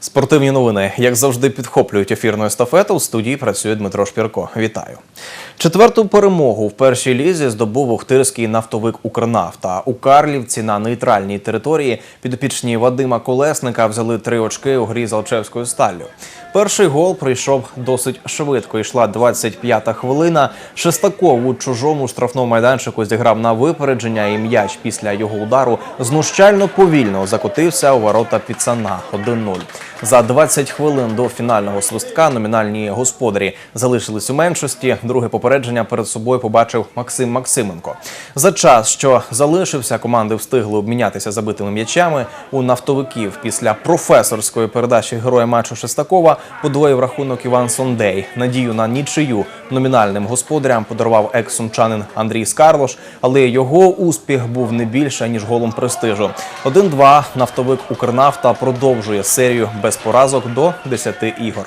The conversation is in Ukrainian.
Спортивні новини, як завжди, підхоплюють ефірну естафету. У студії працює Дмитро Шпірко. Вітаю. Четверту перемогу в першій лізі здобув Охтирський нафтовик Укрнафта. У Карлівці на нейтральній території підопічні Вадима Колесника взяли три очки у грі з Алчевською сталлю. Перший гол прийшов досить швидко. Йшла 25-та хвилина. Шестаков у чужому штрафному майданчику зіграв на випередження, і м'яч після його удару знущально повільно закотився у ворота Піцана 1-0. За 20 хвилин до фінального свистка номінальні господарі залишились у меншості. Друге попередження перед собою побачив Максим Максименко. За час, що залишився, команди встигли обмінятися забитими м'ячами. У нафтовиків після професорської передачі героя матчу Шестакова подвоїв рахунок Іван Сондей. Надію на нічию номінальним господарям подарував екс-сумчанин Андрій Скарлош, але його успіх був не більше ніж голом престижу. 1-2 нафтовик Укрнафта продовжує серію без поразок до 10 ігор.